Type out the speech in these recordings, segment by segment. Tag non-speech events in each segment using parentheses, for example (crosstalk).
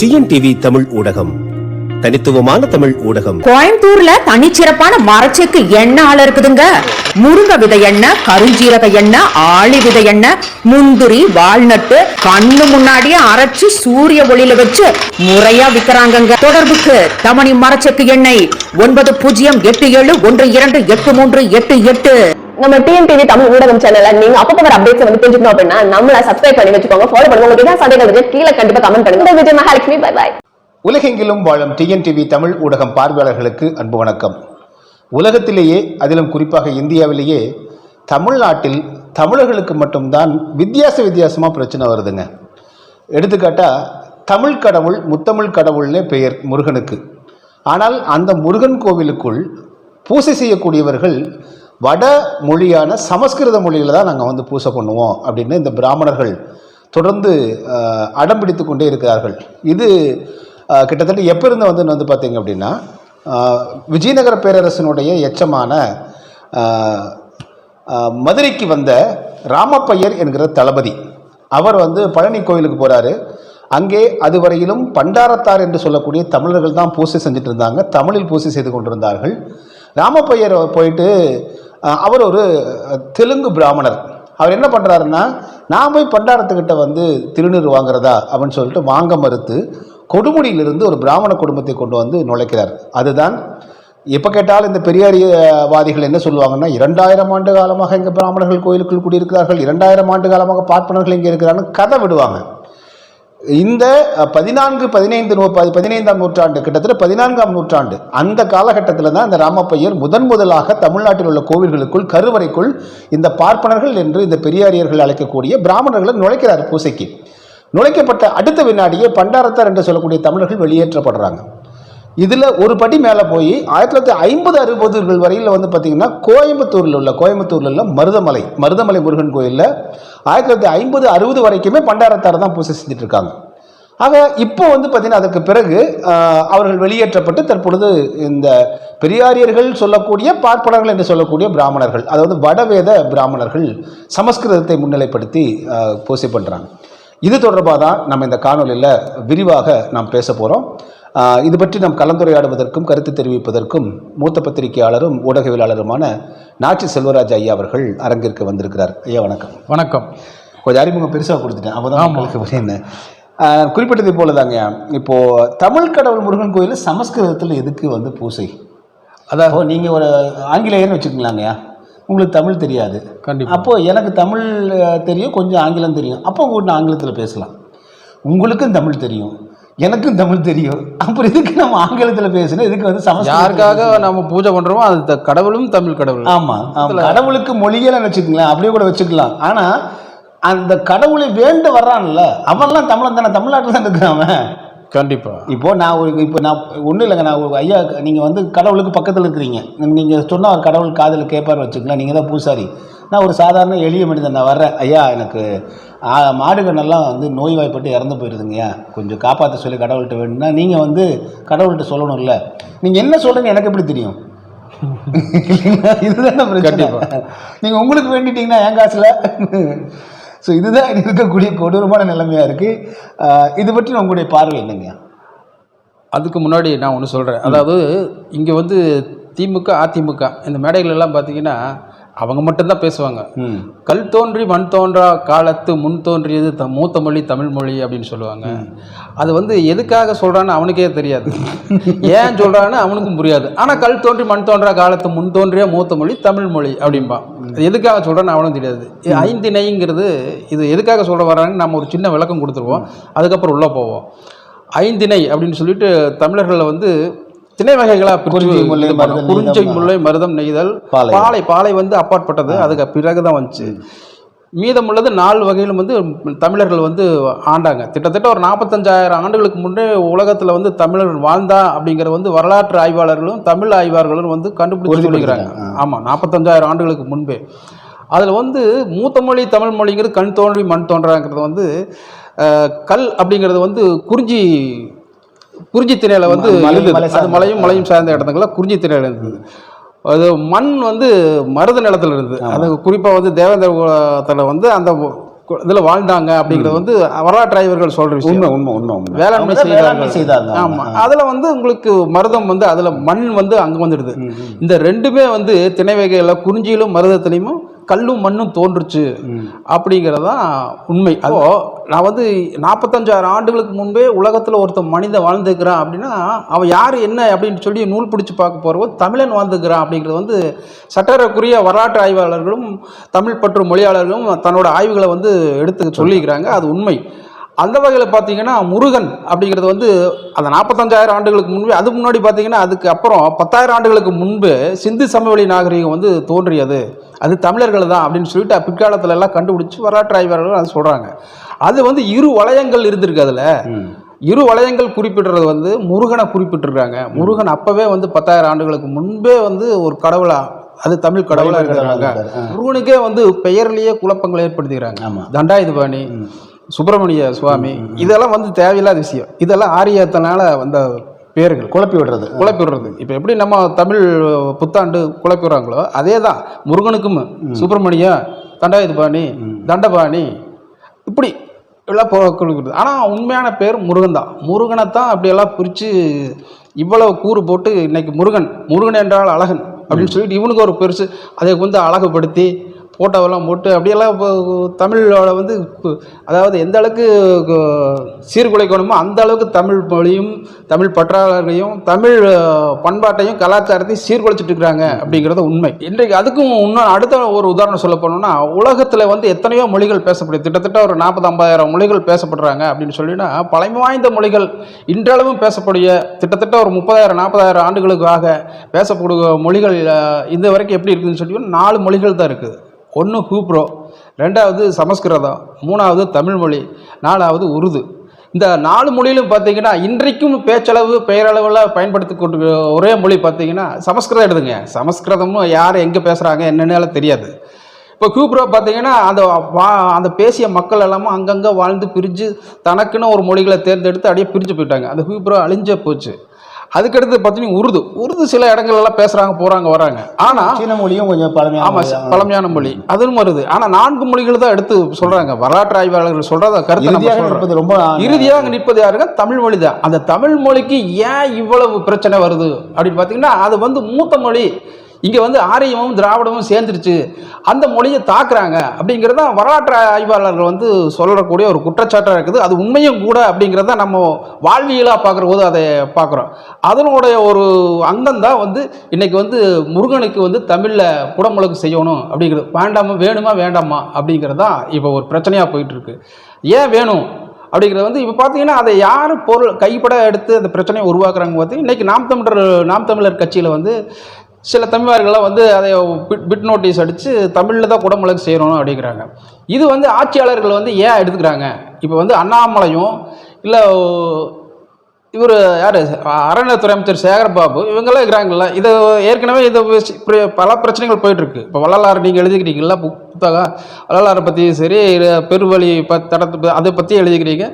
TNTV Tamil ஊடகம். தனித்துவமான தமிழ் ஊடகம். கோயம்புத்தூர்ல தனிச்சிறப்பான மரச்செக்கு எண்ணெய் ஆள இருக்குதுங்க. முருங்க விதை எண்ணெய் கருஞ்சீரக எண்ணெய் ஆளி விதை எண்ணெய் முந்திரி வால்நட்டு கண்ணு முன்னாடியே அரைச்சு சூரிய ஒளியில வச்சு முறையா விக்கிறாங்க தொடர்புக்கு தமணி மரச்செக்கு எண்ணெய் ஒன்பது பூஜ்ஜியம் எட்டு ஏழு ஒன்று இரண்டு எட்டு மூன்று எட்டு எட்டு. நம்ம டிஎன்டிவி தமிழ் ஊடகம் சேனல்ல நீங்க அப்பப்போ வர அப்டேட்ஸ் வந்து தெரிஞ்சுக்கணும் அப்படின்னா நம்மள சப்ஸ்கிரைப் பண்ணி வச்சுக்கோங்க. ஃபாலோ பண்ணுங்க. உங்களுக்கு ஏதாவது சந்தேகம் இருக்கு கீழே கண்டிப்பா கமெண்ட் பண்ணுங்க. விஜய் மகாலட்சுமி பை பாய் உலகெங்கிலும் வாழும் டிஎன்டிவி தமிழ் ஊடகம் பார்வையாளர்களுக்கு அன்பு வணக்கம். உலகத்திலேயே அதிலும் குறிப்பாக இந்தியாவிலேயே தமிழ்நாட்டில் தமிழர்களுக்கு மட்டும்தான் வித்தியாச வித்தியாசமாக பிரச்சனை வருதுங்க. எடுத்துக்காட்டா தமிழ் கடவுள் முத்தமிழ் கடவுள்னே பெயர் முருகனுக்கு. ஆனால் அந்த முருகன் கோவிலுக்குள் பூசை செய்யக்கூடியவர்கள் வட மொழியான சமஸ்கிருத மொழியில் தான் நாங்கள் வந்து பூசை பண்ணுவோம் அப்படின்னு இந்த பிராமணர்கள் தொடர்ந்து அஹ், அடம் பிடித்து கொண்டே இருக்கிறார்கள். இது கிட்டத்தட்ட எப்போ இருந்து வந்து வந்து பார்த்தீங்க அப்படின்னா விஜயநகர பேரரசனுடைய எச்சமான மதுரைக்கு வந்த ராமப்பையர் என்கிற தளபதி. அவர் வந்து பழனி கோயிலுக்கு போகிறாரு அங்கே அதுவரையிலும் பண்டாரத்தார் என்று சொல்லக்கூடிய தமிழர்கள் தான் பூசை செஞ்சுட்டு இருந்தாங்க. தமிழில் பூசை செய்து கொண்டிருந்தார்கள். ராமப்பையர் போயிட்டு அவர் ஒரு தெலுங்கு பிராமணர். அவர் என்ன பண்ணுறாருன்னா நான் போய் பண்டாரத்துக்கிட்ட வந்து திருநீர் வாங்குறதா? அப்படின்னு சொல்லிட்டு வாங்க மறுத்து கொடுமுடியிலிருந்து ஒரு பிராமண குடும்பத்தை கொண்டு வந்து நுழைக்கிறார். அதுதான் எப்போ கேட்டாலும் இந்த பெரியாரியவாதிகள் என்ன சொல்லுவாங்கன்னா இரண்டாயிரம் ஆண்டு காலமாக இங்கே பிராமணர்கள் கோயிலுக்குள் குடியிருக்கிறார்கள் இரண்டாயிரம் ஆண்டு காலமாக பார்ப்பனர்கள் இங்கே இருக்கிறான்னு கதை விடுவாங்க. இந்த பதினான்கு பதினைந்து நூ பதினைந்தாம் நூற்றாண்டு கிட்டத்தட்ட பதினான்காம் நூற்றாண்டு அந்த காலகட்டத்தில் தான் இந்த ராமப்பையர் முதன் முதலாக தமிழ்நாட்டில் உள்ள கோவில்களுக்குள் கருவறைக்குள் இந்த பார்ப்பனர்கள் என்று இந்த பெரியாரியர்கள் அழைக்கக்கூடிய பிராமணர்களை நுழைக்கிறார் பூசைக்கு. நுழைக்கப்பட்ட அடுத்த வினாடியே பண்டாரத்தார் என்று சொல்லக்கூடிய தமிழர்கள் வெளியேற்றப்படுறாங்க. இதில் ஒரு படி மேலே போய் ஆயிரத்தி தொள்ளாயிரத்தி ஐம்பது அறுபதுகள் வரையில் வந்து பார்த்திங்கன்னா கோயம்புத்தூரில் உள்ள கோயம்புத்தூரில் உள்ள மருதமலை மருதமலை முருகன் கோயிலில் ஆயிரத்தி தொள்ளாயிரத்தி ஐம்பது அறுபது வரைக்குமே பண்டாரத்தார் தான் பூசை செஞ்சுட்டு இருக்காங்க. ஆக இப்போ வந்து பார்த்திங்கன்னா அதற்கு பிறகு அவர்கள் வெளியேற்றப்பட்டு தற்பொழுது இந்த பெரியாரியர்கள் சொல்லக்கூடிய பார்ப்பனர்கள் என்று சொல்லக்கூடிய பிராமணர்கள் அதாவது வடவேத பிராமணர்கள் சமஸ்கிருதத்தை முன்னிலைப்படுத்தி பூசை பண்ணுறாங்க இது தொடர்பாக தான் நம்ம இந்த காணொலியில் விரிவாக நாம் பேச போகிறோம் இது பற்றி நாம் கலந்துரையாடுவதற்கும் கருத்து தெரிவிப்பதற்கும் மூத்த பத்திரிகையாளரும் ஊடகவியலாளருமான நாச்சி செல்வராஜ் ஐயா அவர்கள் அரங்கிற்கு வந்திருக்கிறார். ஐயா வணக்கம். வணக்கம். கொஞ்சம் அறிமுகம் பெருசாக கொடுத்துட்டேன். அப்போ தான் புரியுது. ஆஹ் குறிப்பிட்டது போல தாங்க இப்போது தமிழ் கடவுள் முருகன் கோயில் சமஸ்கிருதத்தில் எதுக்கு வந்து பூசை? அதாவது நீங்கள் ஒரு ஆங்கிலேயர்னு வச்சுக்கலாங்கய்யா உங்களுக்கு தமிழ் தெரியாது. கண்டிப்பா. அப்போது எனக்கு தமிழ் தெரியும் கொஞ்சம் ஆங்கிலம் தெரியும். அப்போ உங்கள்கிட்ட ஆங்கிலத்தில் பேசலாம். உங்களுக்கும் தமிழ் தெரியும். எனக்கும் தமிழ் தெரியும் அப்புறம் இதுக்கு நம்ம ஆங்கிலத்தில் பேசணும் இதுக்கு வந்து சமஸ்கிருதத்துல யாருக்காக. நம்ம பூஜை பண்றோமோ அது கடவுளும் தமிழ் கடவுள் ஆமா. கடவுளுக்கு மொழியெல்லாம் வச்சுக்கலாம் அப்படியே கூட வச்சுக்கலாம் ஆனா அந்த கடவுளை வேண்டு வர்றான்ல அவன்லாம் தமிழன் தானே தமிழ்நாட்டில் தான் இருக்கிறான். கண்டிப்பா இப்போ நான் ஒரு இப்போ நான் ஒன்றும் இல்லைங்க நான் ஐயா நீங்கள் வந்து கடவுளுக்கு பக்கத்தில் இருக்கிறீங்க நீங்கள் சொன்ன ஒரு கடவுள் காதில் கேட்பார் வச்சுக்கலாம் நீங்கள் தான் பூசாரி நான் ஒரு சாதாரண எளிய மனிதன் நான் வர்றேன். ஐயா எனக்கு ஆ, மாடுகண்ணெல்லாம் வந்து நோய்வாய்ப்பட்டு இறந்து போயிருதுங்கய்யா. கொஞ்சம் காப்பாற்ற சொல்லி கடவுள்கிட்ட வேணும்னா நீங்கள் வந்து கடவுள்கிட்ட சொல்லணும்ல. நீங்கள் என்ன சொல்கிறீங்க எனக்கு எப்படி தெரியும்? இதுதானே பிரச்சனை. நீங்கள் உங்களுக்கு வேண்டிட்டீங்கன்னா என் காசில். ஸோ இதுதான் இருக்கக்கூடிய கொடூரமான நிலைமையாக இருக்குது இது பற்றி உங்களுடைய பார்வை என்னங்க அதுக்கு முன்னாடி நான் ஒன்று சொல்கிறேன் அதாவது இங்கே வந்து திமுக அதிமுக இந்த மேடைகள் எல்லாம் பார்த்தீங்கன்னா அவங்க மட்டும்தான் பேசுவாங்க. கல் தோன்றி மண் தோன்றா காலத்து முன் தோன்றியது த மூத்த மொழி தமிழ் மொழி அப்படின்னு சொல்லுவாங்க. அது வந்து எதுக்காக சொல்கிறான்னு அவனுக்கே தெரியாது. (laughs) ஏன் சொல்கிறான்னு அவனுக்கும் புரியாது. ஆனால் கல் தோன்றி மண் தோன்றா காலத்து முன் தோன்றிய மூத்த மொழி தமிழ் மொழி அப்படிம்பான். அது எதுக்காக சொல்கிறான்னு அவனும் தெரியாது. இது ஐந்திணைங்கிறது இது எதுக்காக சொல்ல வர்றாங்கன்னு நம்ம ஒரு சின்ன விளக்கம் கொடுத்துருவோம். அதுக்கப்புறம் உள்ளே போவோம். ஐந்திணை அப்படின்னு சொல்லிட்டு தமிழர்களில் வந்து திணை வகைகளாக குறிஞ்சி, முல்லை, மருதம், குறிஞ்சை. முல்லை மருதம் நெய்தல் பாலை. பாலை வந்து அப்பாற்பட்டது. அதுக்கு பிறகு தான் வந்துச்சு மீதமுள்ளது நாலு வகையிலும் வந்து தமிழர்கள் வந்து ஆண்டாங்க. கிட்டத்தட்ட ஒரு நாற்பத்தஞ்சாயிரம் ஆண்டுகளுக்கு முன்னே உலகத்தில் வந்து தமிழர் வாழ்ந்தா அப்படிங்கிற வந்து வரலாற்று ஆய்வாளர்களும் தமிழ் ஆய்வாளர்களும் வந்து கண்டுபிடிச்சு சொல்லிக்கிறாங்க. ஆமாம் நாற்பத்தஞ்சாயிரம் ஆண்டுகளுக்கு முன்பே. அதில் வந்து மூத்த மொழி தமிழ் மொழிங்கிறது கண் தோன்றி மண் தோன்றாங்கிறது வந்து கல் அப்படிங்கிறது வந்து குறிஞ்சி குறிஞ்சி திணையில் வந்து அது மலையும் மலையும் சார்ந்த இடத்துக்குள்ள குறிஞ்சி திணையில் இருந்தது. அது மண் வந்து மருத நிலத்தில் இருந்தது. அது குறிப்பாக வந்து தேவேந்திர குலத்தில் வந்து அந்த இதுல வாழ்ந்தாங்க அப்படிங்கிறது வந்து வரலாற்று ஆய்வர்கள் சொல்ற விஷயம். உண்மை உண்மை உண்மை உண்மை. வேளாண்மை செய்தாங்க. ஆமா. அதுல வந்து உங்களுக்கு மருதம் வந்து அதுல மண் வந்து அங்க வந்துடுது. இந்த ரெண்டுமே வந்து திணை வகையில குறிஞ்சியிலும் மருதத்திலையும் கல்லும் மண்ணும் தோன்றுச்சு அப்படிங்கிறது தான் உண்மை. அப்போ நான் வந்து நாற்பத்தஞ்சாயிரம் ஆண்டுகளுக்கு முன்பே உலகத்துல ஒருத்தன் மனிதன் வாழ்ந்துக்கிறான் அப்படின்னா அவன் யார் என்ன அப்படின்னு சொல்லி நூல் பிடிச்சு பார்க்க போறவோ தமிழன் வாழ்ந்துக்கிறான் அப்படிங்கிறது வந்து சட்டரக்குரிய வரலாற்று ஆய்வாளர்களும் தமிழ் பற்று மொழியாளர்களும் தன்னோட ஆய்வுகளை வந்து எடுத்து சொல்லிக்கிறாங்க அது உண்மை. அந்த வகையில் பார்த்தீங்கன்னா முருகன் அப்படிங்கிறது வந்து அந்த நாற்பத்தஞ்சாயிரம் ஆண்டுகளுக்கு முன்பே அதுக்கு முன்னாடி பார்த்தீங்கன்னா அதுக்கு அப்புறம் பத்தாயிரம் ஆண்டுகளுக்கு முன்பு சிந்து சமவெளி நாகரிகம் வந்து தோன்றியது. அது தமிழர்கள் தான் அப்படின்னு சொல்லிட்டு பிற்காலத்துல எல்லாம் கண்டுபிடிச்சு வரலாற்று ஆய்வாளர்கள் அது சொல்கிறாங்க அது வந்து இரு வளையங்கள் இருந்திருக்கு அதில். இரு வளையங்கள் குறிப்பிடுறது வந்து முருகனை குறிப்பிட்டிருக்காங்க. முருகன் அப்பவே வந்து பத்தாயிரம் ஆண்டுகளுக்கு முன்பே வந்து ஒரு கடவுளா அது தமிழ் கடவுளா இருக்கிறாங்க. முருகனுக்கே வந்து பெயர்லயே குழப்பங்கள் ஏற்படுத்திக்கிறாங்க. ஆமா. தண்டாயுதபாணி சுப்பிரமணிய சுவாமி இதெல்லாம் வந்து தேவையில்லாத விஷயம். இதெல்லாம் ஆரியத்தினால வந்த பேர்கள். குழப்பி விடுறது. குழப்பி விடுறது. இப்போ எப்படி நம்ம தமிழ் புத்தாண்டு குழப்பி விடுறாங்களோ அதே தான் முருகனுக்கும் சுப்பிரமணியம் தண்டாயுதபாணி தண்டபாணி இப்படி எல்லாம் போ குழுக்கிறது ஆனால் உண்மையான பேர் முருகன் தான் முருகனை தான் அப்படியெல்லாம் பிரித்து இவ்வளவு கூறு போட்டு இன்னைக்கு முருகன் முருகன் என்றால் அழகன் அப்படின்னு சொல்லிட்டு இவனுக்கு ஒரு பெருசு அதை வந்து அழகுபடுத்தி ஃபோட்டோவெல்லாம் போட்டு அப்படியெல்லாம் இப்போ தமிழோட வந்து அதாவது எந்த அளவுக்கு சீர்குலைக்கணுமோ அந்த அளவுக்கு தமிழ் மொழியும் தமிழ் பற்றாளர்களையும் தமிழ் பண்பாட்டையும் கலாச்சாரத்தையும் சீர்குலைச்சிட்டு இருக்கிறாங்க அப்படிங்கிறது உண்மை. இன்றைக்கு அதுக்கும் இன்னும் அடுத்த ஒரு உதாரணம் சொல்ல போனோம்னா உலகத்தில் வந்து எத்தனையோ மொழிகள் பேசப்படுது. கிட்டத்தட்ட ஒரு நாற்பது ஐம்பதாயிரம் மொழிகள் பேசப்படுறாங்க அப்படின்னு சொல்லினா பழமை வாய்ந்த மொழிகள் இன்றளவும் பேசக்கூடிய கிட்டத்தட்ட ஒரு முப்பதாயிரம் நாற்பதாயிரம் ஆண்டுகளுக்காக பேசப்படுகிற மொழிகள் இது வரைக்கும் எப்படி இருக்குதுன்னு சொல்லி நாலு மொழிகள் தான் இருக்குது. ஒன்று ஹூப்ரோ ரெண்டாவது சமஸ்கிருதம் மூணாவது தமிழ்மொழி நாலாவது உருது. இந்த நாலு மொழியிலும் பார்த்தீங்கன்னா இன்றைக்கும் பேச்சளவு பெயரளவில் பயன்படுத்தி கொண்டு ஒரே மொழி பார்த்தீங்கன்னா சமஸ்கிருதம் எடுதுங்க சமஸ்கிருதமும் யார் எங்கே பேசுகிறாங்க என்னென்னு தெரியாது. இப்போ ஹூப்ரோ பார்த்தீங்கன்னா அந்த வா அந்த பேசிய மக்கள் எல்லாமே அங்கங்கே வாழ்ந்து பிரிஞ்சு தனக்குன்னு ஒரு மொழிகளை தேர்ந்தெடுத்து அப்படியே பிரிஞ்சு போயிட்டாங்க. அந்த ஹூப்ரோ அழிஞ்சே போச்சு. அதுக்கடுத்து பார்த்தீங்கன்னா உருது. உருது சில இடங்கள்லாம் பேசுகிறாங்க போகிறாங்க வராங்க. ஆனால் சீன மொழியும் கொஞ்சம் பழமையான ஆமா மொழி. பழமையான மொழி. அதுவும் வருது. ஆனா நான்கு மொழிகள் தான் எடுத்து சொல்றாங்க. வரலாற்று ஆய்வாளர்கள் சொல்றத கருத்தை ரொம்ப இறுதியாக நிற்பது யாருங்க தமிழ் மொழி தான். அந்த தமிழ் மொழிக்கு ஏன் இவ்வளவு பிரச்சனை வருது? அப்படின்னு பார்த்தீங்கன்னா அது வந்து மூத்த மொழி. இங்கே வந்து ஆரியமும் திராவிடமும் சேர்ந்துருச்சு. அந்த மொழியை தாக்குறாங்க அப்படிங்கிறது தான் வரலாற்று ஆய்வாளர்கள் வந்து சொல்லக்கூடிய ஒரு குற்றச்சாட்டாக இருக்குது. அது உண்மையும் கூட அப்படிங்கிறத நம்ம வாழ்வியலாக பார்க்குற போது அதை பார்க்குறோம். அதனுடைய ஒரு அங்கம் தான் வந்து இன்றைக்கி வந்து முருகனுக்கு வந்து தமிழில் குடமுழுக்கு செய்யணும் அப்படிங்கிறது. வேண்டாமா வேணுமா வேண்டாமா அப்படிங்கிறது தான் இப்போ ஒரு பிரச்சனையாக போயிட்டுருக்கு. ஏன் வேணும் அப்படிங்கிறது வந்து இப்போ பார்த்தீங்கன்னா அதை யார் பொருள் கைப்பட எடுத்து அந்த பிரச்சனையை உருவாக்குறாங்க பார்த்து இன்றைக்கி நாம் தமிழர் நாம் தமிழர் கட்சியில் வந்து சில தமிழர்கள்லாம் வந்து அதை பிட் பிட் நோட்டீஸ் அடித்து தமிழில் தான் குடமுழக்கு செய்யணும் அப்படிங்கிறாங்க இது வந்து ஆட்சியாளர்கள் வந்து ஏன் எடுத்துக்கிறாங்க? இப்போ வந்து அண்ணாமலையும் இல்லை இவர் யார்? அறநிலையத்துறை அமைச்சர் சேகர்பாபு இவங்கெல்லாம் இருக்கிறாங்கல்ல. இது ஏற்கனவே இது பல பிரச்சனைகள் போயிட்டுருக்கு. இப்போ வள்ளலார் நீங்கள் எழுதிக்கிறீங்களா புத்தகம். வள்ளலாரை பற்றி சரி பெருவழி ப தடத்தை அதை பற்றி எழுதிக்கிறீங்க.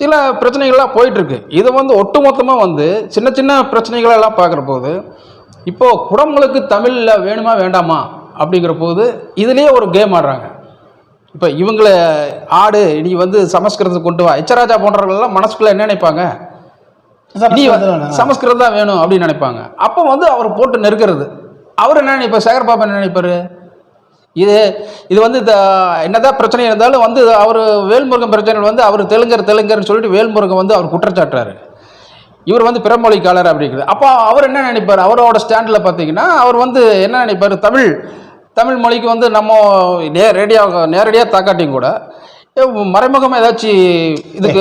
சில பிரச்சனைகள்லாம் போயிட்டுருக்கு. இதை வந்து ஒட்டுமொத்தமாக வந்து சின்ன சின்ன பிரச்சனைகளெல்லாம் பார்க்குற போது இப்போது குடமுழுக்கு தமிழில் வேணுமா வேண்டாமா? அப்படிங்கிற போது இதுலேயே ஒரு கேம் ஆடுறாங்க. இப்போ இவங்கள ஆடு நீ வந்து சமஸ்கிருதத்தை கொண்டு வா. எச்சராஜா போன்றவர்கள்லாம் மனசுக்குள்ள என்ன நினைப்பாங்க? நீ சமஸ்கிருதம் சமஸ்கிருதம் தான் வேணும் அப்படின்னு நினைப்பாங்க. அப்போ வந்து அவர் போட்டு நெருக்கிறது. அவர் என்ன நினைப்பார்? சேகர் பாபா என்ன நினைப்பாரு? இது இது வந்து இந்த என்னதான் பிரச்சனை இருந்தாலும் வந்து அவர் வேல்முருகன் பிரச்சனை வந்து அவர் தெலுங்கர் தெலுங்கர்னு சொல்லிட்டு வேல்முருகன் வந்து அவர் குற்றச்சாட்டுறாரு. இவர் வந்து பிறமொழிக்காரர் அப்படிங்கிறது. அப்போ அவர் என்ன நினைப்பார்? அவரோட ஸ்டாண்டில் பார்த்தீங்கன்னா அவர் வந்து என்ன நினைப்பார்? தமிழ் தமிழ் மொழிக்கு வந்து நம்ம நே ரேடியாக நேரடியாக தாக்காட்டியும் கூட மறைமுகமாக ஏதாச்சும் இதுக்கு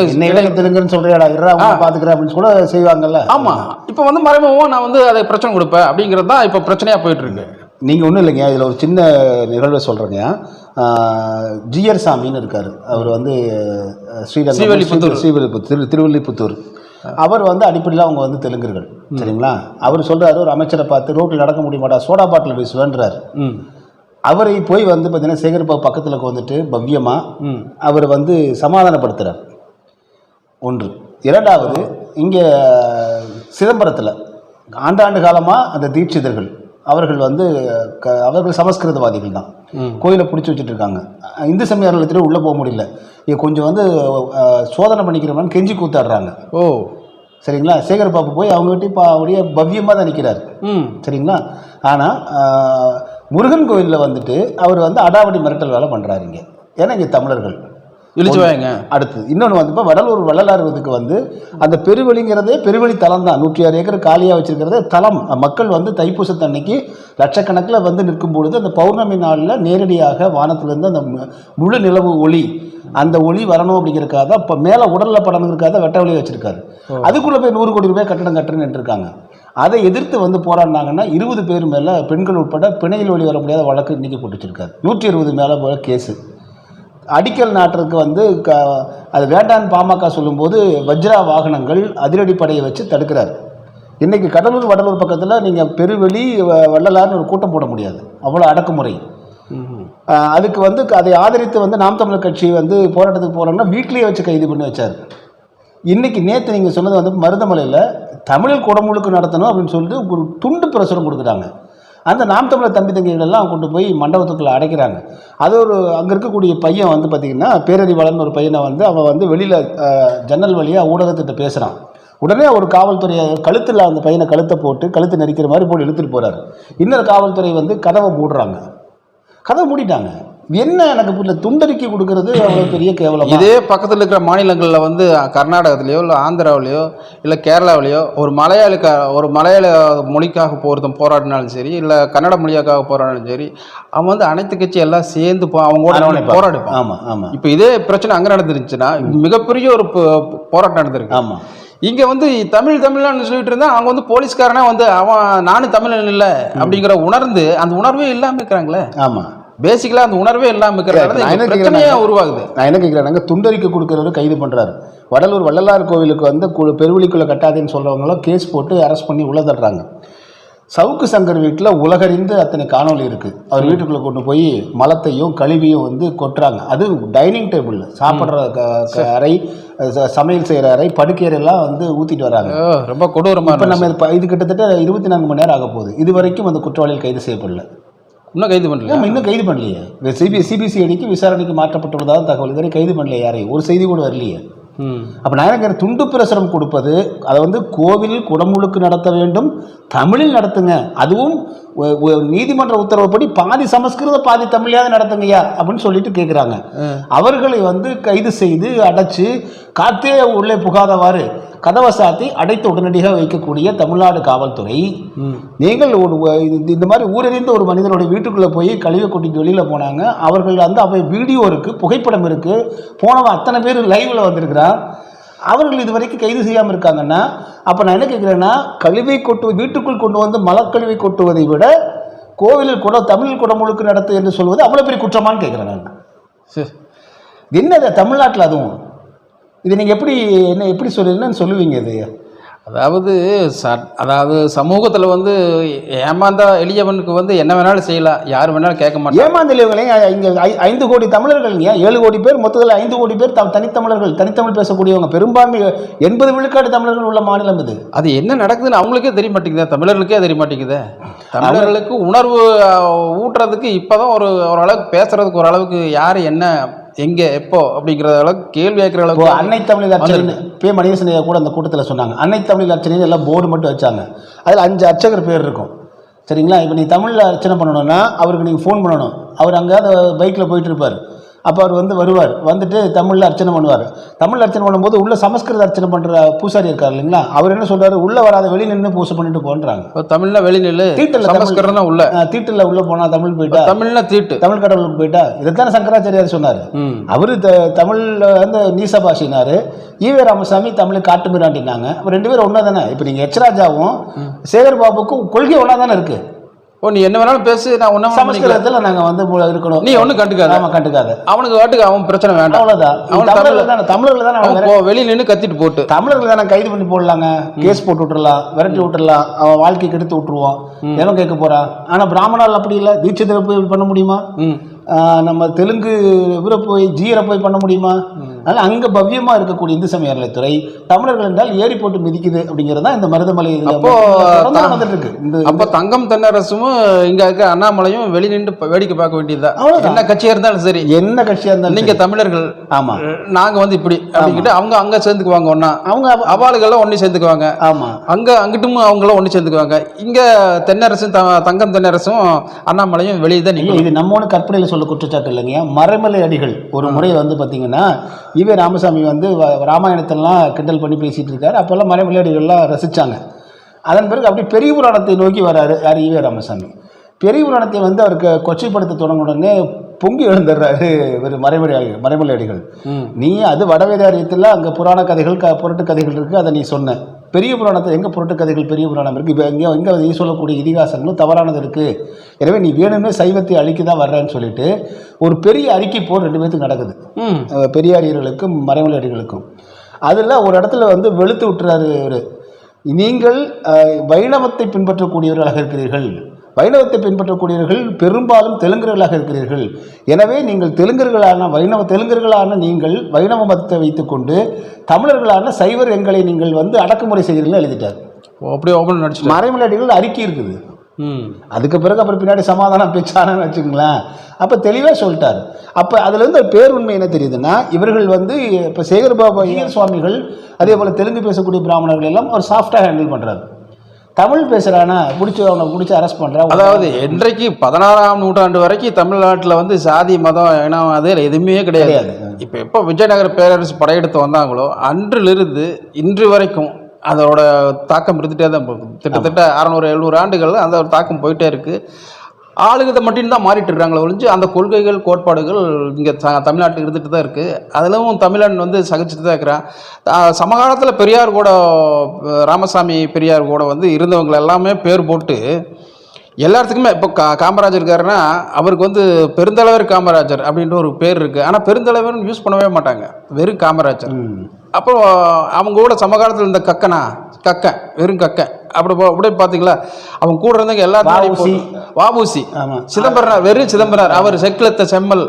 தெலுங்குன்னு சொல்றியாடா உன்னை பாத்துக்கிறேன் அப்படின்னு கூட செய்வாங்கல்ல. ஆமாம் இப்போ வந்து மறைமுகமாக நான் வந்து அதை பிரச்சனை கொடுப்பேன் அப்படிங்கிறது தான் இப்போ பிரச்சனையாக போயிட்டு இருக்கு. நீங்க ஒன்றும் இல்லைங்க இதில் ஒரு சின்ன நிகழ்வை சொல்றேங்க. ஜிஆர் சாமின்னு இருக்காரு. அவர் வந்து ஸ்ரீரங்கம் ஸ்ரீவில்லிபுத்தூர். ஸ்ரீவில்லிபுத்தூர் திரு திருவில்லிபுத்தூர். அவர் வந்து அடிப்படையில் அவங்க வந்து தெலுங்கர்கள். சரிங்களா? அவர் சொல்றாரு ஒரு அமைச்சரை பார்த்து ரோட்டில் நடக்க முடிய மாட்டா சோடா பாட்டில் வீசுவேன்றாரு ம். அவரை போய் வந்து பார்த்தீங்கன்னா சேகர்பாபு பக்கத்தில் வந்துட்டு பவ்யமாக அவர் வந்து சமாதானப்படுத்துகிறார் ஒன்று. இரண்டாவது இங்கே சிதம்பரத்தில் ஆண்டாண்டு காலமாக அந்த தீட்சிதர்கள் அவர்கள் வந்து க- அவர்கள் சமஸ்கிருதவாதிகள் தான் கோயிலை பிடிச்சி வச்சுட்டு இருக்காங்க இந்து சமய அறநிலையத்தில் உள்ளே போக முடியல. இது கொஞ்சம் வந்து சோதனை பண்ணிக்கிறவன் கெஞ்சி கூத்தாடுறாங்க. ஓ. சரிங்களா? சேகர் பாபு போய் அவங்ககிட்ட இப்போ அப்படியே பவ்யமாக தான் நிற்கிறார் ம். சரிங்களா? ஆனால் முருகன் கோயிலில் வந்துட்டு அவர் வந்து அடாவடி மிரட்டல் வேலை பண்ணுறாருங்க ஏன்னா இங்கே தமிழர்கள். இழிச்சு வாங்க. அடுத்து இன்னொன்று வந்து இப்போ வடலூர் வள்ளலார் இதுக்கு வந்து அந்த பெருவெளிங்கிறதே பெருவெளி தலம் தான் நூற்றி ஆறு ஏக்கர் காலியாக வச்சிருக்கிறதே தலம். மக்கள் வந்து தைப்பூசத்தன்னைக்கு லட்சக்கணக்கில் வந்து நிற்கும் பொழுது அந்த பௌர்ணமி நாளில் நேரடியாக வானத்திலிருந்து அந்த முழு நிலவு ஒளி அந்த ஒளி வரணும் அப்படிங்கிறக்காக தான் இப்போ மேலே உடலில் படணுங்கிறக்காக தான் வெட்ட வழியை வச்சிருக்காரு. அதுக்குள்ளே போய் நூறு கோடி ரூபாய் கட்டடம் கட்டுறேன்னு இருக்காங்க அதை எதிர்த்து வந்து போராடினாங்கன்னா இருபது பேர் மேலே பெண்கள் உட்பட பிணையில் வழி வர முடியாத வழக்கு இன்னைக்கு போட்டு வச்சிருக்காரு. நூற்றி இருபது மேலே போல கேஸு. அடிக்கல் நாட்டுறதுக்கு வந்து க அது வேண்டான்னு பாமக சொல்லும்போது வஜ்ரா வாகனங்கள் அதிரடிப்படையை வச்சு தடுக்கிறார். இன்றைக்கி கடலூர் வடலூர் பக்கத்தில் நீங்கள் பெருவெளி வள்ளலார்னு ஒரு கூட்டம் போட முடியாது. அவ்வளோ அடக்குமுறை. அதுக்கு வந்து அதை ஆதரித்து வந்து நாம் தமிழர் கட்சி வந்து போராட்டத்துக்கு போகிறாங்கன்னா வீட்லேயே வச்சு கைது பண்ணி வச்சார். இன்னைக்கு நேற்று நீங்கள் சொன்னது வந்து மருதமலையில் தமிழ் குடமுழுக்கு நடத்தணும் அப்படின்னு சொல்லிட்டு ஒரு துண்டு பிரசுரம் கொடுக்குறாங்க அந்த நாம் தமிழர் தம்பி தங்கைகளெல்லாம் கொண்டு போய் மண்டபத்துக்குள்ளே அடைக்கிறாங்க. அது ஒரு அங்கே இருக்கக்கூடிய பையன் வந்து பார்த்திங்கன்னா பேரறிவாளன் ஒரு பையனை வந்து அவன் வந்து வெளியில் ஜன்னல் வழியாக ஊடகத்திட்ட பேசுகிறான் உடனே ஒரு காவல்துறை கழுத்தில் அந்த பையனை கழுத்தை போட்டு கழுத்து நெரிக்கிற மாதிரி போட்டு இழுத்துட்டு போகிறாரு இன்னொரு காவல்துறை வந்து கதவை மூடுறாங்க. கதவை மூடிட்டாங்க. என்ன எனக்கு புரியல துண்டறிக்கை கொடுக்கறது அவ்வளோ பெரிய கேவலம்? இதே பக்கத்தில் இருக்கிற மாநிலங்களில் வந்து கர்நாடகத்துலேயோ இல்லை ஆந்திராவிலையோ இல்லை கேரளாவிலையோ ஒரு மலையாளிக்க ஒரு மலையாள மொழிக்காக ஒருத்தன் போராடினாலும் சரி இல்லை கன்னட மொழியாக்காக போராடினாலும் சரி அவன் வந்து அனைத்து கட்சி எல்லாம் சேர்ந்து போ- அவங்க கூட போராடிப்பான் ஆமாம் ஆமாம் இப்போ இதே பிரச்சனை அங்கே நடந்துருந்துச்சுன்னா மிகப்பெரிய ஒரு போ- போராட்டம் நடந்திருக்கு. ஆமாம் இங்க வந்து தமிழ் தமிழ்னு சொல்லிட்டு இருந்தா அவங்க வந்து போலீஸ்காரனா வந்து அவன் நானும் தமிழன் இல்லை அப்படிங்கிற உணர்ந்து அந்த உணர்வே இல்லாம இருக்கிறாங்களே. ஆமாம் பேசிக்கலா அந்த உணர்வே இல்லாம இருக்கிறனால நான் என்ன இந்த பிரச்சனையே கேக்குறேன்னா- உருவாகுது. நான் என்ன கேட்குறேன்னாங்க துண்டறிக்கை கொடுக்குறவர் கைது பண்ணுறாரு வடலூர் வள்ளலார் கோவிலுக்கு வந்து பெருவெளிக்குள்ளே கட்டாதேன்னு சொல்கிறவங்களும் கேஸ் போட்டு அரெஸ்ட் பண்ணி உள்ள தட்டுறாங்க சவுக்கு சங்கர் வீட்டில் உலகறிந்து அத்தனை காணொளி இருக்குது அவர் வீட்டுக்குள்ளே கொண்டு போய் மலத்தையும் கழிவையும் வந்து கொட்டுறாங்க. அது டைனிங் டேபிளில் சாப்பிட்ற அறை சமையல் செய்கிற அறை படுக்கை அறையெல்லாம் வந்து ஊற்றிட்டு வராங்க. ரொம்ப கொடூரமா இப்போ. நம்ம இது கிட்டத்தட்ட இருபத்தி நான்கு மணி நேரம் ஆக போகுது. இது வரைக்கும் அந்த குற்றவாளிகள் கைது செய்யப்படல. இன்னும் கைது பண்ணல இன்னும் கைது பண்ணலையே. சிபி சிபிசிஐடிக்கு விசாரணைக்கு மாற்றப்பட்டுள்ளதாக தகவல். இதுவரை கைது பண்ணலையே யாரையும் ஒரு செய்தி கூட வரலையே. அப்போ எனக்கு துண்டு பிரசுரம் கொடுப்பது அதை வந்து கோவில் குடமுழுக்கு நடத்த வேண்டும் தமிழில் நடத்துங்க. அதுவும் நீதிமன்ற உத்தரவுப்படி பாதி சமஸ்கிருத பாதி தமிழையாவது நடத்துங்கய்யா அப்படின்னு சொல்லிட்டு கேட்குறாங்க அவர்களை வந்து கைது செய்து அடைச்சு காத்தே உள்ளே புகாதவாறு கதவை சாத்தி அடைத்து உடனடியாக வைக்கக்கூடிய தமிழ்நாடு காவல்துறை நீங்கள் ஒரு இந்த மாதிரி ஊரறிந்த ஒரு மனிதனுடைய வீட்டுக்குள்ளே போய் கழிவை கொட்டிட்டு வெளியில் போனாங்க. அவர்கள் வந்து அவை வீடியோ இருக்குது புகைப்படம் இருக்குது போனவன் அத்தனை பேர் லைவில் வந்திருக்கிறான். அவர்கள் இது வரைக்கும் கைது செய்யாமல் இருக்காங்கன்னா அப்போ நான் என்ன கேட்குறேன்னா கழிவை கொட்டு வீட்டுக்குள் கொண்டு வந்து மலக்கழிவை கொட்டுவதை விட கோவிலில் கூட தமிழ் குடமுழுக்கு நடத்து என்று சொல்வது அவ்வளோ பெரிய குற்றமான்னு கேட்குறேன் நான். என்னது தமிழ்நாட்டில் அதுவும்? இது நீங்கள் எப்படி என்ன எப்படி சொல்லு என்னன்னு சொல்லுவீங்க இது அதாவது ச- அதாவது சமூகத்துல வந்து ஏமாந்தா எளியவனுக்கு வந்து என்ன வேணாலும் செய்யலாம் யார் வேணாலும் கேட்க மாட்டாங்க ஏமாந்தலைவங்களே இங்கே ஐந்து கோடி தமிழர்கள்ங்க ஏழு கோடி பேர் மொத்தத்தில் ஐந்து கோடி பேர் த- தனித்தமிழர்கள் தனித்தமிழ் பேசக்கூடியவங்க பெரும்பான்மை எண்பது விழுக்காடு தமிழர்கள் உள்ள மாநிலம் இது. அது என்ன நடக்குதுன்னு அவங்களுக்கே தெரிய மாட்டேங்குதே தமிழர்களுக்கே தெரிய மாட்டேங்குதே தமிழர்களுக்கு உணர்வு ஊட்டுறதுக்கு இப்பதான் ஒரு ஓரளவுக்கு பேசுறதுக்கு ஓரளவுக்கு யார் என்ன எங்க எப்போ அப்படிங்கிற அளவுக்கு கேள்வி கேட்கிற அளவுக்கு அன்னை தமிழ் அர்ச்சனை பே மணிகேசன் ஐயா கூட அந்த கூட்டத்தில் சொன்னாங்க. அன்னை தமிழ் அர்ச்சனை எல்லாம் போர்டு மட்டும் வச்சாங்க. அதில் அஞ்சு அர்ச்சகர் பேர் இருக்கும். சரிங்களா? இப்போ நீ தமிழில் அர்ச்சனை பண்ணணும்னா அவருக்கு நீங்கள் ஃபோன் பண்ணணும். அவர் அங்கேயாவது பைக்கில் போயிட்டு இருப்பார். அப்போ அவர் வந்து வருவார். வந்துட்டு தமிழில் அர்ச்சனை பண்ணுவார். தமிழ் அர்ச்சனை பண்ணும்போது உள்ள சமஸ்கிருத அர்ச்சனை பண்ணுற பூசாரி இருக்கார் இல்லைங்களா? அவர் என்ன சொல்றாரு? உள்ளே வராத வெளியே நின்று பூசை பண்ணிட்டு போன்றாங்க. தமிழ்ல வெளிநிலை தீட்டில் சமஸ்கிருதம் உள்ள. தீட்டில் உள்ளே போனால் தமிழ் போயிட்டா? தமிழ்னா தீட்டு. தமிழ் கடவுளுக்கு போயிட்டா? இதைத்தானே சங்கராச்சாரியார் சொன்னார். அவரு த தமிழில் வந்து நீச பாஷினாரு. ஈவே ராமசாமி தமிழ் காட்டுமிராண்டினாங்க. அப்ப ரெண்டு பேரும் ஒன்றா தானே இப்போ நீங்கள் எச்ராஜாவும் சேகர் பாபுக்கும் கொள்கை ஒன்றா தானே இருக்கு? ஓ நீ என்ன வேணாலும் பேசு நான் ஒன்றும் சமஸ்கிருதத்தில் நாங்கள் வந்து இருக்கணும். நீ ஒண்ணும் கண்டுக்காத. ஆமாம் கண்டுக்காத. அவனுக்கு வாட்டுக்கு அவன் பிரச்சனை வேண்டாம். அவ்வளோதான் அவன் தமிழர்கள் தமிழ் தானே தமிழர்கள் தானே அவன் அவன் போ- வெளிய நின்று கத்திட்டு போட்டு. தமிழர்கள் தானே கைது பண்ணி போடலாங்க. கேஸ் போட்டு விட்டுறலாம் விரட்டி விட்டுறலாம். அவன் வாழ்க்கை கெடுத்து விட்டுருவான். எவன் கேட்க போறான் ஆனால் பிராமணால் அப்படி இல்லை. தீட்சிதரை போய் பண்ண முடியுமா? நம்ம தெலுங்கு இவரை போய் ஜீயரை போய் பண்ண முடியுமா? அதனால் அங்கே பவ்யமாக இருக்கக்கூடிய இந்து சமய அறநிலைத்துறை தமிழர்கள் என்றால் ஏறி போட்டு மிதிக்குது அப்படிங்கிறது தான் இந்த மருதமலை அப்போ நடந்துட்டு இருக்கு இந்த அப்ப தங்கம் தென்னரசும் இங்க இருக்க அண்ணாமலையும் வெளி நின்று வேடிக்கை பார்க்க வேண்டியதுதான். அவ்வளவுதான். என்ன கட்சியா இருந்தாலும் சரி. என்ன கட்சியாக இருந்தாலும் நீங்க சரி. தமிழர்கள் ஆமா. நாங்க வந்து இப்படி அப்படிங்கிட்டு அவங்க அங்க சேர்ந்துக்குவாங்க ஒன்னா அவங்க அவாளுகள்லாம் ஒண்ணு சேர்ந்துக்குவாங்க. ஆமா. அங்க அங்கிட்டும் அவங்களும் ஒண்ணு சேர்ந்துக்குவாங்க. இங்க தென்னரசும் த- தங்கம் தென்னரசும் அண்ணாமலையும் வெளியே தான் நிக்கணும் இது நம்ம ஒன்று கற்பனையில் சொல்ல குற்றச்சாட்டு இல்லைங்க மறைமலை அடிகள் ஒரு முறை வந்து பார்த்தீங்கன்னா ஈவே ராமசாமி வந்து வ- ராமாயணத்தெல்லாம் கிண்டல் பண்ணி பேசிட்டு இருக்காரு அப்போல்லாம் மறைமலை அடிகள்லாம் ரசிச்சாங்க. அதன் பிறகு அப்படி பெரிய புராணத்தை நோக்கி வராரு யார் ஈவே ராமசாமி. பெரிய புராணத்தை வந்து அவருக்கு கொச்சைப்படுத்த தொடங்கின உடனே பொங்கி எழுந்துடுறாரு இவர் மறைமலை அடிகள் மறைமலை அடிகள் நீ அது வடவேதாரியத்தில் அங்கே புராண கதைகள் க புரட்டு கதைகள் இருக்குது அதை நீ சொன்ன. பெரிய புராணத்தில் எங்கே புரட்டு கதைகள் பெரிய புராணம் இருக்குது இப்போ எங்கே எங்கே நீ சொல்லக்கூடிய இதிகாசங்களும் தவறானது இருக்குது எனவே நீ வேணும்னே சைவத்தை அழிக்க தான் வர்றேன்னு சொல்லிட்டு ஒரு பெரிய அறிக்கை போர் ரெண்டு பேத்துக்கு நடக்குது. பெரியாரியர்களுக்கும் மறைமலையடிகளுக்கும் அதில் ஒரு இடத்துல வந்து வெளுத்து விட்டுறாரு இவர். நீங்கள் வைணவத்தை பின்பற்றக்கூடியவர்களாக இருக்கிறீர்கள். வைணவத்தை பின்பற்றக்கூடியவர்கள் பெரும்பாலும் தெலுங்கர்களாக இருக்கிறீர்கள். எனவே நீங்கள் தெலுங்கர்களான வைணவ தெலுங்கர்களான நீங்கள் வைணவ மதத்தை வைத்துக்கொண்டு தமிழர்களான சைவர் எங்களை நீங்கள் வந்து அடக்குமுறை செய்கிறீர்கள் எழுதிட்டார். அப்படியே ஓபன் நடிச்சிட்டு மறைமலையடிகள் அறிக்கை இருக்குது. ம். அதுக்கு பிறகு அப்புறம் பின்னாடி சமாதானம் பேச்சானன்னு வச்சுங்களேன் அப்போ தெளிவாக சொல்லிட்டார். அப்போ அதுலேருந்து ஒரு பேருண்மை என்ன தெரியுதுன்னா இவர்கள் வந்து இப்போ சேகர்பாபு ஐயர் சுவாமிகள் அதே போல் தெலுங்கு பேசக்கூடிய பிராமணர்கள் எல்லாம் அவர் சாஃப்டாக ஹேண்டில் பண்ணுறாரு தமிழ் பேசுகிறானா பிடிச்சி அவனை பிடிச்சி அரெஸ்ட் பண்ணுறா அதாவது இன்றைக்கு பதினாறாம் நூற்றாண்டு வரைக்கும் தமிழ்நாட்டில் வந்து சாதி மதம் இனம் அது எதுவுமே கிடையாது. கிடையாது. இப்போ எப்போ விஜயநகர பேரரசு படையெடுத்து வந்தாங்களோ அன்றிலிருந்து இன்று வரைக்கும் அதோட தாக்கம் இருந்துகிட்டே தான் போகுது கிட்டத்தட்ட அறநூறு எழுநூறு ஆண்டுகள் அந்த ஒரு தாக்கம் போயிட்டே இருக்குது ஆளுகதை மட்டும்தான் மாறிட்டு இருக்காங்களே ஒழிஞ்சு அந்த கொள்கைகள் கோட்பாடுகள் இங்கே தமிழ்நாட்டில் இருந்துட்டு தான் இருக்குது அதிலும் தமிழன் வந்து சகிச்சுட்டு தான் இருக்கிறான். சமகாலத்தில் பெரியார் கூட ராமசாமி பெரியார் கூட வந்து இருந்தவங்க எல்லாமே பேர் போட்டு எல்லாத்துக்குமே இப்போ கா காமராஜர் இருக்காருன்னா அவருக்கு வந்து பெருந்தலைவர் காமராஜர் அப்படின்ற ஒரு பேர் இருக்குது ஆனால் பெருந்தலைவர்னு யூஸ் பண்ணவே மாட்டாங்க. வெறும் காமராஜர். அப்போ அவங்க கூட சமகாலத்தில் இருந்த கக்கனா கக்கன் வெறும் கக்கன். அப்படி அப்படியே பார்த்தீங்களா? அவங்க கூட இருந்தவங்க. எல்லாரும் வாபூசி ஆமா. சிதம்பரனார் வெறும் சிதம்பரனார். அவர் செக்கிலத்த செம்மல்.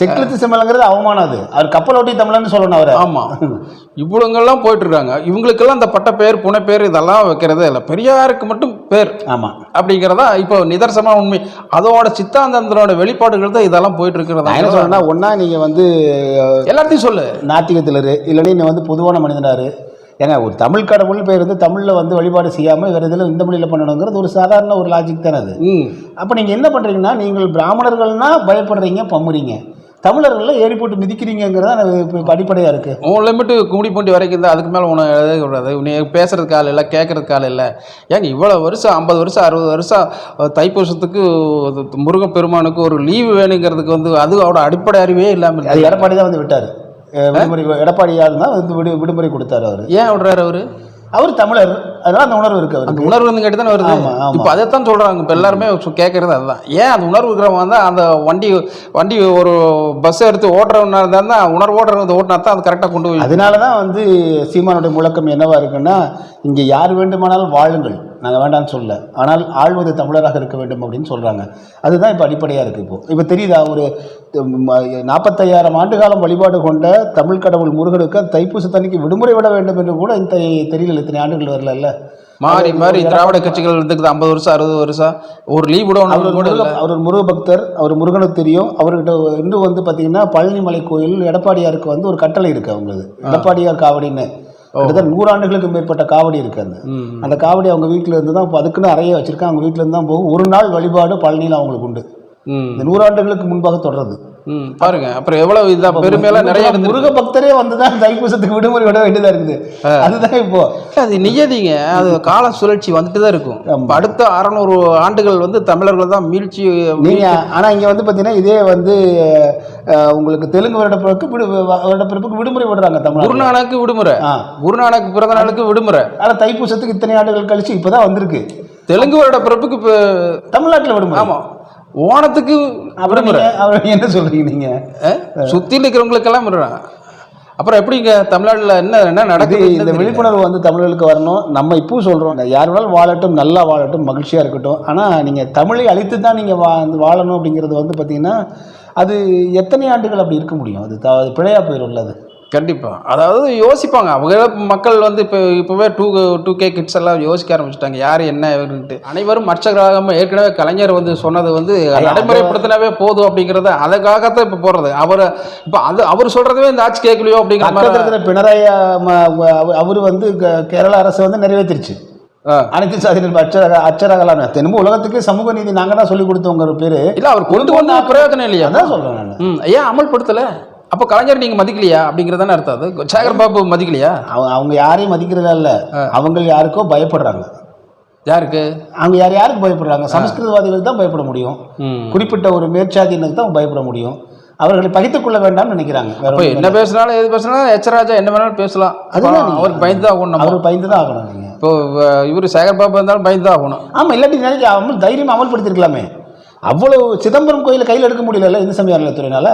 செக்கிலத்து செம்மலங்கிறது அவமானம் அது. அவர் கப்பல் ஓட்டி தமிழன்னு சொல்லணும் அவர். ஆமாம் இவ்வளோங்கெல்லாம் போயிட்டு இருக்காங்க இவங்களுக்கெல்லாம் இந்த பட்ட பேர் புனை பேர் இதெல்லாம் வைக்கிறதே இல்லை. பெரியாருக்கு மட்டும் பேர். ஆமாம் அப்படிங்கிறதா இப்போ நிதர்சனமான உண்மை. அதோட சித்தாந்தந்தரோட வெளிப்பாடுகள் தான் இதெல்லாம் போயிட்டு நான் என்ன இருக்கிறதா சொல்றேன்னா ஒன்றா நீங்கள் வந்து எல்லாத்தையும் சொல்லு. நாத்திகத்திலரு இல்லைன்னா நீ வந்து பொதுவான மனிதனாரு. ஏங்க ஒரு தமிழ் கடவுள் பேர் வந்து தமிழில் வந்து வழிபாடு செய்யாமல் வேறு இதில் இந்த மொழியில் பண்ணணுங்கிறது ஒரு சாதாரண ஒரு லாஜிக் தானே அது. அப்போ நீங்கள் என்ன பண்ணுறீங்கன்னா நீங்கள் பிராமணர்கள்னா பயப்படுறீங்க பம்முறீங்க. தமிழர்கள்லாம் ஏறி போட்டு மிதிக்கிறீங்கிறது இப்போ அடிப்படையாக இருக்குது உன் லிமிட்டு கும்டி பூண்டி வரைக்கும் தான் அதுக்கு மேலே உனக்கு எழுத கூடாது நீ பேசுறதுக்கு ஆள் இல்லை கேட்கறதுக்கு ஆள் இல்லை. ஏங்க இவ்வளோ வருஷம் ஐம்பது வருஷம் அறுபது வருஷம் தைப்பூசத்துக்கு முருகன் பெருமானுக்கு ஒரு லீவு வேணுங்கிறதுக்கு வந்து அது அவரோட அடிப்படை அறிவே இல்லாமல் அது எடப்பாடி தான் வந்து விட்டார். விடுமுறை எடப்பாடியார் தான் வந்து விடு விடுமுறை கொடுத்தாரு அவர். ஏன் விடுறாரு அவரு? அவர் தமிழர். அதனால அந்த உணர்வு இருக்கு அந்த உணர்வு வந்து கேட்டு தானே வருது. இப்போ அதைத்தான் சொல்றாங்க. இப்போ எல்லாருமே கேட்கறது அதுதான். ஏன் அந்த உணர்வு இருக்கிறவங்க வந்து அந்த வண்டி வண்டி ஒரு பஸ் எடுத்து ஓட்டுறவனா இருந்தா உணர்வு ஓட்டுறது ஓட்டினா தான் அது கரெக்டாக கொண்டு போய் அதனால தான் வந்து சீமானுடைய முழக்கம் என்னவா இருக்குன்னா இங்கே யார் வேண்டுமானாலும் வாழுங்கள். நாங்கள் வேண்டாம்னு சொல்ல ஆனால் ஆள்வது தமிழராக இருக்க வேண்டும் அப்படின்னு சொல்கிறாங்க அதுதான் இப்போ அடிப்படையாக இருக்குது இப்போ. இப்போ தெரியுதா? ஒரு நாற்பத்தையாயிரம் ஆண்டு காலம் வழிபாடு கொண்ட தமிழ் கடவுள் முருகனுக்கு தைப்பூசத்தன்னைக்கு விடுமுறை விட வேண்டும் என்று கூட இந்த தெரியல இத்தனை ஆண்டுகள் வரல மாறி மாறி திராவிட கட்சிகள் இருந்துக்குது ஐம்பது வருஷம் அறுபது வருஷம். ஒரு லீவ் அவர் கூட அவர் ஒரு முருக பக்தர் அவர் முருகனுக்கு தெரியும். அவர்கிட்ட இன்னும் வந்து பார்த்தீங்கன்னா பழனிமலை கோயில் எடப்பாடியாருக்கு வந்து ஒரு கட்டளை இருக்குது அவங்களுக்கு எடப்பாடியார் காவடின்னு. கிட்டத்தட்ட நூறாண்டுகளுக்கு மேற்பட்ட காவடி இருக்கு அந்த. அந்த காவடி அவங்க வீட்டில் இருந்து தான் இப்போ அதுக்குன்னு அறைய வச்சிருக்காங்க. அவங்க வீட்டில் இருந்து தான் போகும். ஒரு நாள் வழிபாடு பழனியில் அவங்களுக்கு உண்டு. இந்த நூறாண்டுகளுக்கு முன்பாக தொடருது ம் பாருங்க அப்புறம் எவ்வளவு இதான் பெருமையெல்லாம் நிறைய முருக பக்தரே வந்து தான் தைப்பூசத்துக்கு விடுமுறை விட வேண்டியதாக இருக்குது. அதுதான் இப்போ. அது நியதிங்க அது கால சுழற்சி வந்துட்டு தான் இருக்கும். அடுத்த அறநூறு ஆண்டுகள் வந்து தமிழர்கள் தான் மீழ்ச்சி நீங்க ஆனா இங்க வந்து பாத்தீங்கன்னா இதே வந்து உங்களுக்கு தெலுங்கு வருடப்பிறப்பு விடு வருடப்பிறப்புக்கு விடுமுறை விடுறாங்க தமிழ்நாடு குருநானக்கு விடுமுறை. ஆ. குருநானக் பிறந்த நாளுக்கு விடுமுறை. ஆனா தைப்பூசத்துக்கு இத்தனை ஆண்டுகள் கழிச்சு இப்பதான் வந்திருக்கு. தெலுங்கு வருட பிறப்புக்கு இப்போ தமிழ்நாட்டுல விடுமுறை. ஆமா. ஓணத்துக்கு விடுமுறை அப்புறம் என்ன சொல்றீங்க நீங்க? சுற்றியில் இருக்கிறவங்களுக்கெல்லாம் விடுறாங்க அப்புறம் எப்படிங்க தமிழ்நாட்டில் என்ன என்ன நடக்குது? இந்த விழிப்புணர்வு வந்து தமிழர்களுக்கு வரணும். நம்ம இப்போ சொல்றோம். யார் வேணாலும் வாழட்டும் நல்லா வாழட்டும் மகிழ்ச்சியா இருக்கட்டும். ஆனா நீங்க தமிழை அழித்து தான் நீங்க வா வாழணும் அப்படிங்கிறது வந்து பாத்தீங்கன்னா அது எத்தனை ஆண்டுகள் அப்படி இருக்க முடியும்? அது த- அது பிழையா போயிடும்ல அது கண்டிப்பா. அதாவது யோசிப்பாங்க. அவங்க மக்கள் வந்து இப்போ இப்போவே டூ டூ கே கிட்ஸ் எல்லாம் யோசிக்க ஆரம்பிச்சிட்டாங்க. யார் என்ன இவருன்ட்டு அனைவரும் மற்ற ஏற்கனவே கலைஞர் வந்து சொன்னது வந்து நடைமுறைப்படுத்தினாவே போதும் அப்படிங்கிறத அதுக்காகத்தான் இப்போ போறது அவர் இப்போ அது அவர் சொல்றதவே இந்த ஆட்சி கேட்கலையோ அப்படிங்கிற மாதிரி பினராயி அவர் வந்து கேரள அரசு வந்து நிறைவேற்றிருச்சு. அனைத்து சாதியினர் அச்சர அச்சரகலான தென்பு உலகத்துக்கு சமூக நீதி நாங்க தான் சொல்லி கொடுத்தவங்க பேரு. இல்ல அவர் கொண்டு வந்த பிரயோஜனம் இல்லையா? அதான் சொல்றேன் நான். ஏன் அமல்படுத்தல? அப்போ கலைஞர் நீங்க மதிக்கலையா அப்படிங்கிறதானே அர்த்தம். அது சேகர் பாபு மதிக்கலையா? அவங்க அவங்க யாரையும் மதிக்கிறதா இல்ல. அவங்க யாருக்கோ பயப்படுறாங்க. யாருக்கு? அவங்க யார் யாருக்கு பயப்படுறாங்க? சமஸ்கிருதவாதிகளுக்கு தான் பயப்பட முடியும். குறிப்பிட்ட ஒரு மேற்சாதியினருக்கு தான் பயப்பட முடியும். அவர்களை பகைத்துக் கொள்ள வேண்டாம்னு நினைக்கிறாங்க. ஒண்ணும் என்ன. பேசினாலும் எது பேசினாலும் எச்சராஜா என்ன வேணாலும் பேசலாம். அதுதான் அவருக்கு பயந்து தான் ஆகணும். அவர் பயந்து தான் ஆகணும் நீங்க. இப்போ இவர் சேகர் பாபு இருந்தாலும் பயந்து தான் ஆகணும். ஆமா இல்லாட்டி நினைக்க அமல் தைரியம் அமல்படுத்திருக்கலாமே அவ்வளவு சிதம்பரம் கோயிலை கையில் எடுக்க முடியல இந்து சமய அறநிலையத்துறையினால?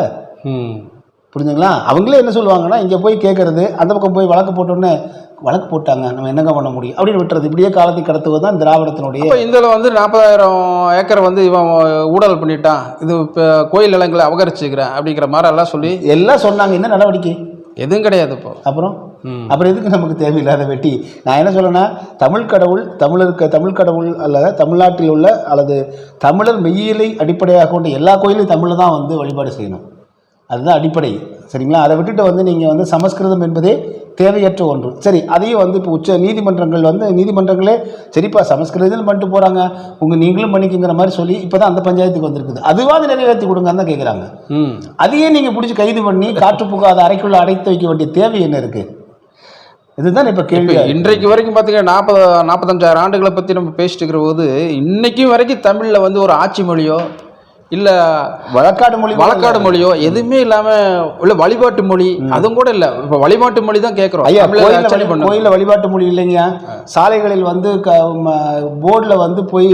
புரிஞ்சுங்களா? அவங்களே என்ன சொல்லுவாங்கன்னா இங்கே போய் கேட்கறது அந்த பக்கம் போய் வழக்கு போட்டோன்னே வழக்கு போட்டாங்க நம்ம என்னங்க பண்ண முடியும்? அப்படின்னு விட்டுறது. இப்படியே காலத்தை கடத்துவது தான் திராவிடத்தினுடைய இப்போ இதில் வந்து நாற்பதாயிரம் ஏக்கர் வந்து இவன் ஊழல் பண்ணிட்டான். இது இப்போ கோயில் நிலங்களை அபகரிச்சுக்கிறேன் அப்படிங்கிற மாதிரி எல்லாம் சொல்லி எல்லாம் சொன்னாங்க. என்ன நடவடிக்கை? எதுவும் கிடையாது இப்போ. அப்புறம். அப்புறம் எதுக்கு நமக்கு தேவையில்லாத வெட்டி? நான் என்ன சொல்லணும்னா தமிழ் கடவுள் தமிழருக்கு தமிழ் கடவுள் அல்ல தமிழ்நாட்டில் உள்ள அல்லது தமிழர் மெய்யியலை அடிப்படையாக கொண்ட எல்லா கோயிலையும் தமிழில் தான் வந்து வழிபாடு செய்யணும். அதுதான் அடிப்படை சரிங்களா? அதை விட்டுட்டு வந்து நீங்கள் வந்து சமஸ்கிருதம் என்பதே தேவையற்ற ஒன்று. சரி அதையும் வந்து இப்போ உச்ச நீதிமன்றங்கள் வந்து நீதிமன்றங்களே சரிப்பா சமஸ்கிருதத்தில் பண்ணிட்டு போகிறாங்க உங்கள் நீங்களும் பண்ணிக்கங்கிற மாதிரி சொல்லி இப்போ தான் அந்த பஞ்சாயத்துக்கு வந்திருக்குது. அதுவாது நிறைவேற்றி கொடுங்கன்னு தான் கேட்குறாங்க ம். அதையே நீங்கள் பிடிச்சி கைது பண்ணி காற்று புகாத அறைக்குள்ள அடைத்து வைக்க வேண்டிய தேவை என்ன இருக்கு? இதுதான் இப்போ கேள்வி. இன்றைக்கு வரைக்கும் பார்த்தீங்கன்னா நாற்பது நாற்பத்தஞ்சாயிரம் ஆண்டுகளை பற்றி நம்ம பேசிட்டு இருக்கிற போது இன்னைக்கும் வரைக்கும் தமிழில் வந்து ஒரு ஆட்சி மொழியோ இல்லை வழக்காடு மொழி வழக்காடு மொழியோ எதுவுமே இல்லாமல் உள்ள வழிபாட்டு மொழி அதுவும் கூட இல்லை. இப்போ வழிபாட்டு மொழி தான் கேட்குறோம் ஐயா கோயிலில் வழிபாட்டு மொழி இல்லைங்க சாலைகளில் வந்து க போர்டில் வந்து போய்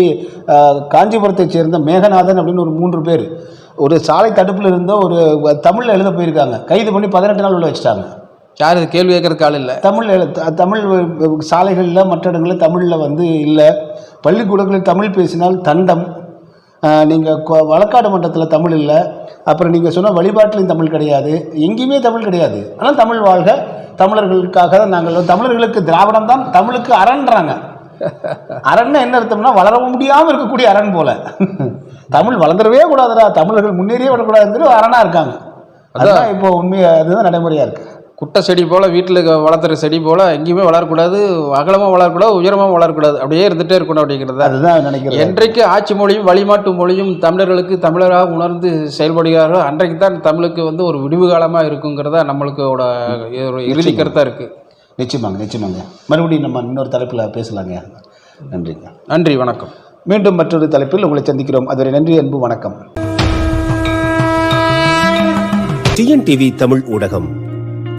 அஹ், காஞ்சிபுரத்தைச் சேர்ந்த மேகநாதன் அப்படின்னு ஒரு மூன்று பேர். ஒரு சாலை தடுப்பில் இருந்த ஒரு தமிழில் எழுத போயிருக்காங்க. கைது பண்ணி பதினெட்டு நாள் உள்ள வச்சுட்டாங்க. யார் இது? கேள்வி கேட்கறதுக்கு ஆள் இல்லை. தமிழ் தமிழ் சாலைகளில் மற்ற இடங்களில் தமிழில் வந்து இல்லை. பள்ளிக்கூடங்களில் தமிழ் பேசினால் தண்டம். நீங்கள் வழக்காடு மன்றத்தில் தமிழ் இல்லை. அப்புறம் நீங்கள் சொன்ன வழிபாட்டிலையும் தமிழ் கிடையாது. எங்கேயுமே தமிழ் கிடையாது. ஆனால் தமிழ் வாழ்க தமிழர்களுக்காக தான் நாங்கள் தமிழர்களுக்கு திராவிடம் தான் தமிழுக்கு அரண்றாங்க அரண்னா என்ன அர்த்தம்னா வளர முடியாமல் இருக்கக்கூடிய அரண் போல. தமிழ் வளர்ந்துடவே கூடாதுடா. தமிழர்கள் முன்னேறியே விடக்கூடாதுங்கிற அரணா இருக்காங்க. அதான். இப்போ உண்மையாக அதுதான் நடைமுறையாக இருக்குது குட்டை செடி போல் வீட்டில் வளர்த்துற செடி போல் எங்கேயுமே வளரக்கூடாது அகலமாக வளரக்கூடாது உயரமாக வளரக்கூடாது. அப்படியே இருந்துகிட்டே இருக்கணும் அப்படிங்கிறது அதுதான் நினைக்கிறேன். என்றைக்கு ஆட்சி மொழியும் வழிமாட்டு மொழியும் தமிழர்களுக்கு தமிழராக உணர்ந்து செயல்படுகிறார்களோ அன்றைக்கு தான் தமிழுக்கு வந்து ஒரு விடிவு காலமாக இருக்குங்கிறதா நம்மளுக்கோட ஒரு இறுதி கருத்தாக இருக்குது நிச்சயமாங்க நிச்சயமாங்க. மறுபடியும் நம்ம இன்னொரு தலைப்பில் பேசலாங்க. நன்றிங்க. நன்றி வணக்கம். மீண்டும் மற்றொரு தலைப்பில் உங்களை சந்திக்கிறோம். அதுவரை நன்றி அன்பு வணக்கம். டிஎன்டிவி தமிழ் ஊடகம்.